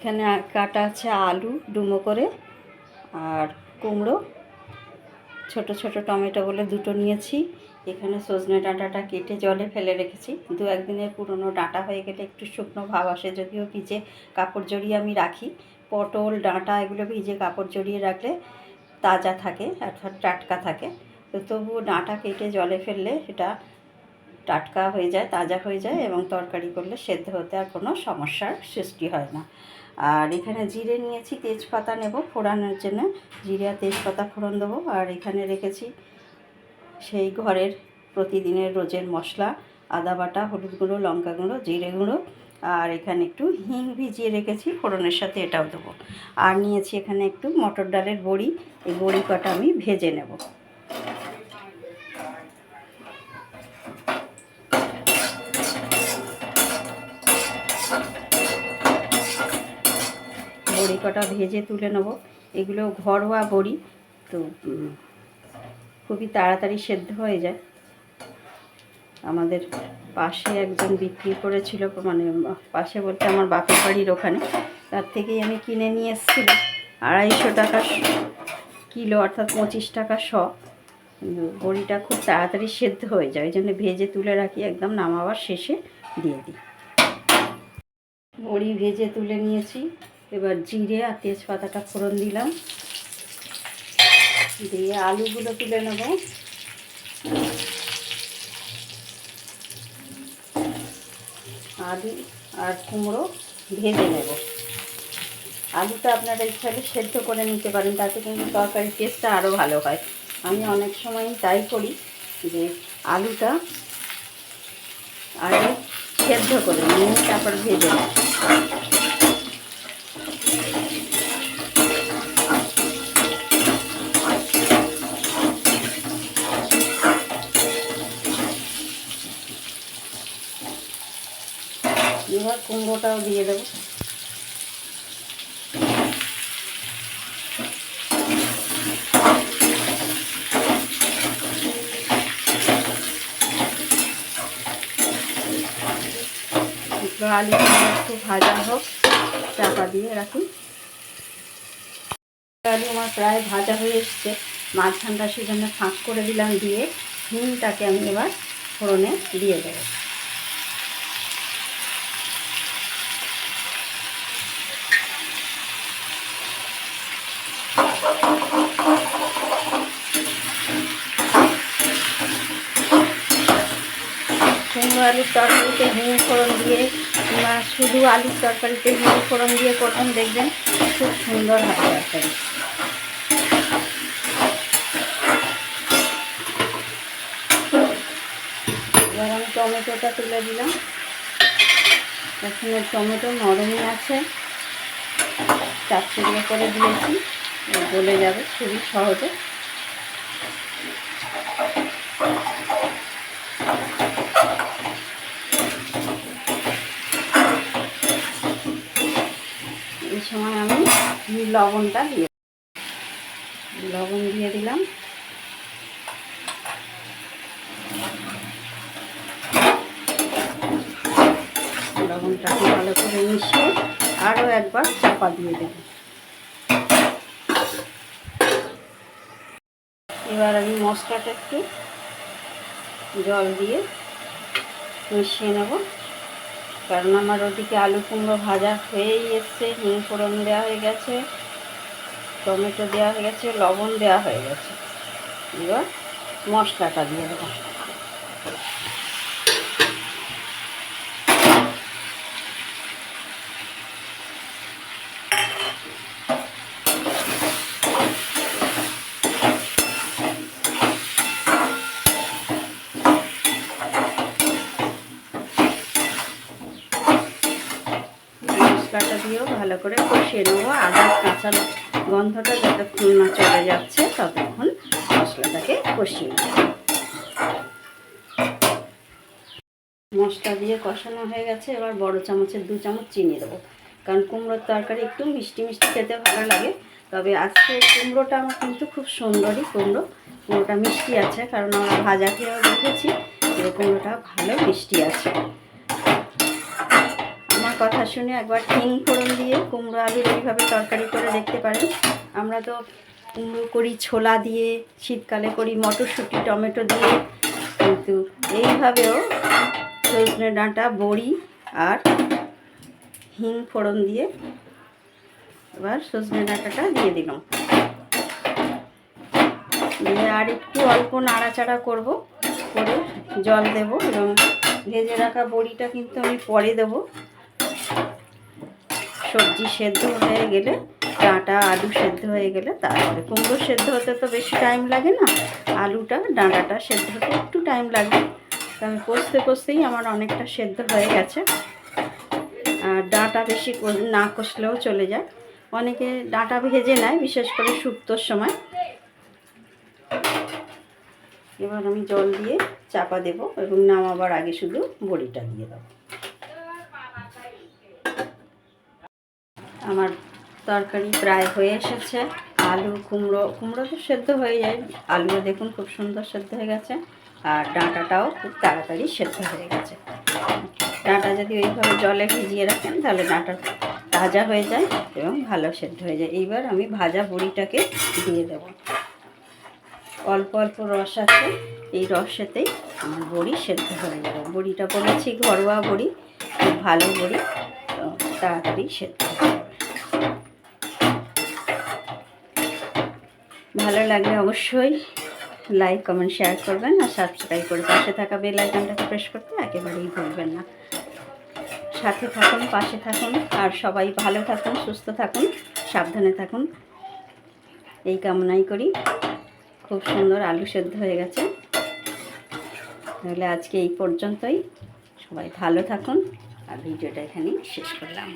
এখানে কাটা আছে আলু ডুমো করে আর কুমড়ো। ছোট ছোট টমেটো বলে দুটো নিয়েছি। এখানে সজনে ডাঁটাটা কেটে জলে ফেলে রেখেছি। দু একদিনের পুরনো ডাঁটা হয়ে গেলে একটু শুকনো ভাব আসে, যদিও ভিজে কাপড় জড়িয়ে আমি রাখি। পটল, ডাঁটা এগুলো ভিজে কাপড় জড়িয়ে রাখলে তাজা থাকে, অর্থাৎ টাটকা থাকে। তো তবুও ডাঁটা কেটে জলে ফেললে সেটা টাটকা হয়ে যায়, তাজা হয়ে যায় এবং তরকারি করলে সেদ্ধ হতে আর কোনো সমস্যার সৃষ্টি হয় না। আর এখানে জিরে নিয়েছি, তেজপাতা নেব ফোড়ানোর জন্য। জিরে আর তেজপাতা ফোড়ন দেবো। আর এখানে রেখেছি সেই ঘরের প্রতিদিনের রোজের মশলা, আদা বাটা, হলুদ গুঁড়ো, লঙ্কা গুঁড়ো, জিরে গুঁড়ো। আর এখানে একটু হিং ভিজিয়ে রেখেছি, ফোড়নের সাথে এটাও দেবো। আর নিয়েছি এখানে একটু মটর ডালের বড়ি, এই বড়ি কটা আমি ভেজে নেব। বড়ি কটা ভেজে তুলে নেব। এগুলো ঘরোয়া বড়ি, তো খুবই তাড়াতাড়ি সেদ্ধ হয়ে যায়। আমাদের পাশে একজন বিক্রি করেছিল মানে পাশে বলতে আমার বাপের বাড়ির ওখানে। তার থেকেই আমি কিনে নিয়ে এসেছিলাম, আড়াইশো টাকা কিলো, অর্থাৎ পঁচিশ টাকা শ। বড়িটা খুব তাড়াতাড়ি সেদ্ধ হয়ে যায়, ওই জন্য ভেজে তুলে রাখি, একদম নামাবার শেষে দিয়ে দিই। বড়ি ভেজে তুলে নিয়েছি। এবার জিরে আর তেজপাতাটা ফোড়ন দিলাম। দিয়ে আলুগুলো তুলে নেব। আলু আর কুমড়ো ভেজে নেব। আলুটা আপনারা ইচ্ছা হলে সেদ্ধ করে নিতে পারেন, তাতে কিন্তু তরকারির টেস্টটা আরও ভালো হয়। আমি অনেক সময় তাই করি যে আলুটা আগে সেদ্ধ করে নিয়ে তারপর ভেজে নেব। এবার কুমড়োটাও দিয়ে দেবো। আলু একটু ভাজা হোক, চাপা দিয়ে রাখি আলু আমার প্রায় ভাজা হয়ে এসছে। মাঝখানটা সেজন্য ফাঁক করে দিলাম দিয়ে হিমটাকে আমি এবার ফোড়নে দিয়ে দেবো। কুমড়ো আলুর তরকারিতে হিম ফোড়ন দিয়ে কিংবা শুধু আলুর তরকারিতে হিম ফোড়ন দিয়ে করবেন দেখবেন খুব সুন্দর হয় তরকারি। এবার আমি টমেটোটা তুলে দিলাম। এখানে টমেটো নরমই আছে। চার করে দিয়েছি। গলে যাবে খুবই সহজে। এই সময় আমি লবণটা দিয়ে লবণ দিয়ে দিলাম। লবণটাকে ভালো করে মিশিয়ে আরও একবার চাপা দিয়ে দেব। এবার আমি মশলাটা একটু জল দিয়ে মিশিয়ে নেব। কারণ আমার ওদিকে আলু কুমড়ো ভাজা হয়েই এসছে হিম ফোড়ন দেওয়া হয়ে গেছে, টমেটো দেওয়া হয়ে গেছে, লবণ দেওয়া হয়ে গেছে। এবার মশলাটা দিয়ে দেবো মশলাটা দিয়েও ভালো করে কষিয়ে নেব। আদা কাঁচা গন্ধটা যতক্ষণ না চলে যাচ্ছে ততক্ষণ মশলাটাকে কষিয়ে নেব। মশলা দিয়ে কষানো হয়ে গেছে, এবার বড় চামচের দু চামচ চিনি দেবো। কারণ কুমড়োর তরকারি একটু মিষ্টি মিষ্টি খেতে ভালো লাগে, তবে আজকে কুমড়োটা আমার কিন্তু খুব সুন্দরই কুমড়ো। কুমড়োটা মিষ্টি আছে, কারণ আমরা ভাজা খেয়েও দেখেছি কুমড়োটা ভালো মিষ্টি আছে। কথা শুনে একবার হিং ফোড়ন দিয়ে কুমড়ো আলুর এইভাবে তরকারি করে দেখতে পারেন। আমরা তো কুমড়ো করি, ছোলা দিয়ে, শীতকালে করি, মটরশুঁটি, টমেটো দিয়ে। কিন্তু এইভাবেও সজনে ডাঁটা, বড়ি আর হিং ফোড়ন দিয়ে এবার সজনে ডাঁটাটা দিয়ে দিলাম। দিয়ে আর একটু অল্প নাড়াচাড়া করব, করে জল দেব এবং ভেজে রাখা বড়িটা কিন্তু আমি পরে দেব। সবজি সেদ্ধ হয়ে গেলে, ডাঁটা, আলু সেদ্ধ হয়ে গেলে তারপরে কুমড়ো সেদ্ধ হতে তো বেশি টাইম লাগে না। আলুটা, ডাঁটাটা সেদ্ধ হতে একটু টাইম লাগবে তো আমি কষতে কষতেই আমার অনেকটা সেদ্ধ হয়ে গেছে। আর ডাঁটা বেশি না কষলেও চলে যায়। অনেকে ডাঁটা ভেজে নেয়, বিশেষ করে শুক্তোর সময়। এবার আমি জল দিয়ে চাপা দেব এবং নামাবার আগে শুধু বড়িটা দিয়ে দেবো। আমার তরকারি প্রায় হয়ে এসেছে। আলু, কুমড়ো কুমড়ো তো সেদ্ধ হয়ে যায়। আলুও দেখুন খুব সুন্দর সেদ্ধ হয়ে গেছে। আর ডাঁটাটাও খুব তাড়াতাড়ি সেদ্ধ হয়ে গেছে। ডাঁটা যদি ওইভাবে জলে ভিজিয়ে রাখেন, তাহলে ডাঁটা তাজা হয়ে যায় এবং ভালো সেদ্ধ হয়ে যায়। এইবার আমি ভাজা বড়িটাকে দিয়ে দেবো। অল্প অল্প রস আছে। এই রসেতেই আমার বড়ি সেদ্ধ হয়ে যাবে। বড়িটা বলেছি ঘরোয়া বড়ি, খুব ভালো বড়ি তাড়াতাড়ি সেদ্ধ হয়ে যাবে ভালো লাগলে অবশ্যই লাইক কমেন্ট শেয়ার করবেন আর সাবস্ক্রাইব করে পাশে থাকা বেল আইকনটাকে প্রেস করতে একেবারেই ভুলবেন না। সাথে থাকুন, পাশে থাকুন আর সবাই ভালো থাকুন, সুস্থ থাকুন, সাবধানে থাকুন। এই কামনাই করি। খুব সুন্দর আলু সেদ্ধ হয়ে গেছে। তাহলে আজকে এই পর্যন্তই। সবাই ভালো থাকুন। আর ভিডিওটা এখানেই শেষ করলাম।